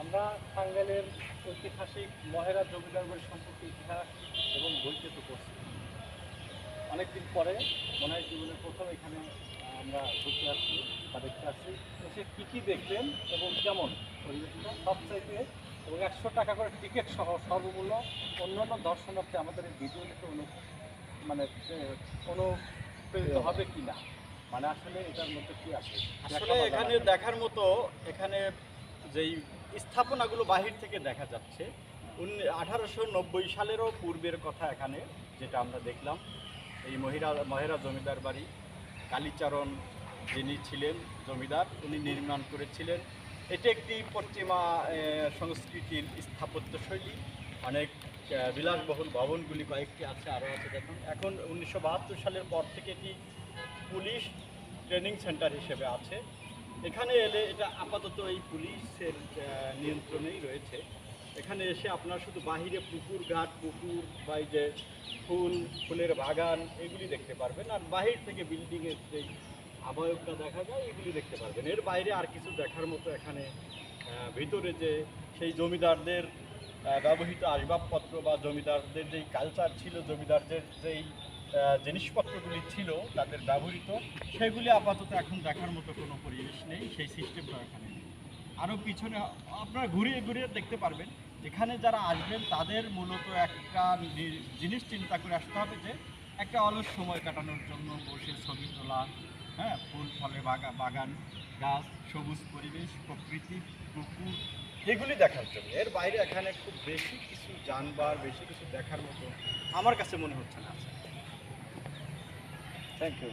আমরা টাঙ্গাইলের ঐতিহাসিক মহেরা জমিদার বাড়ি সম্পর্কে ইতিহাস এবং বইতে করছি অনেকদিন পরে মনে হয় জীবনের প্রথম এখানে আমরা ঘুরতে আসছি বা দেখতে আসছি। এসে কী কী দেখলেন এবং কেমন পরিবেশটা? সবচাইতে এবং একশো টাকা করে টিকিট সহ সর্বমূল্য অন্যান্য দর্শনার্থী আমাদের এই ভিডিও দেখে অনু মানে অনুপ্রেরিত হবে কি না মানে আসলে এটার মধ্যে কী আছে? আসলে এখানে দেখার মতো এখানে যেই স্থাপনাগুলো বাহির থেকে দেখা যাচ্ছে। আঠারোশো নব্বই সালেরও পূর্বের কথা এখানে, যেটা আমরা দেখলাম। এই মহিরা, মহেরা জমিদার বাড়ি, কালীচরণ যিনি ছিলেন জমিদার, উনি নির্মাণ করেছিলেন। এটি একটি পশ্চিমা সংস্কৃতির স্থাপত্যশৈলী অনেক বিলাসবহুল ভবনগুলি কয়েকটি আছে, আরও আছে দেখুন। এখন উনিশশো বাহাত্তর সালের পর থেকে এটি পুলিশ ট্রেনিং সেন্টার হিসেবে আছে। এখানে এলে এটা আপাতত এই পুলিশের নিয়ন্ত্রণেই রয়েছে। এখানে এসে আপনার শুধু বাহিরে পুকুর, ঘাট, পুকুর বা এই যে ফুল, ফুলের বাগান, এগুলি দেখতে পারবেন। আর বাহির থেকে বিল্ডিংয়ের যে আবয়বটা দেখা যায়, এগুলি দেখতে পারবেন। এর বাইরে আর কিছু দেখার মতো এখানে ভিতরে যে সেই জমিদারদের ব্যবহৃত আসবাবপত্র বা জমিদারদের যেই কালচার ছিল, জমিদারদের যেই জিনিসপত্রগুলি ছিল, তাদের ব্যবহৃত, সেগুলি আপাতত এখন দেখার মতো কোনো পরিবেশ নেই, সেই সিস্টেমটা এখানে। আরও পিছনে, আপনারা ঘুরিয়ে ঘুরিয়ে দেখতে পারবেন এখানে যারা আসবেন, তাদের মূলত একটা জিনিস চিন্তা করে আসতে হবে যে, একটা অলস সময় কাটানোর জন্য বসে ছবি তোলা হ্যাঁ ফুল, ফলের বাগা, বাগান, গাছ, সবুজ পরিবেশ, প্রকৃতি, পুকুর, এগুলি দেখার জন্য এর বাইরে এখানে খুব বেশি কিছু জানবার, বেশি কিছু দেখার মতো আমার কাছে মনে হচ্ছে না Thank you.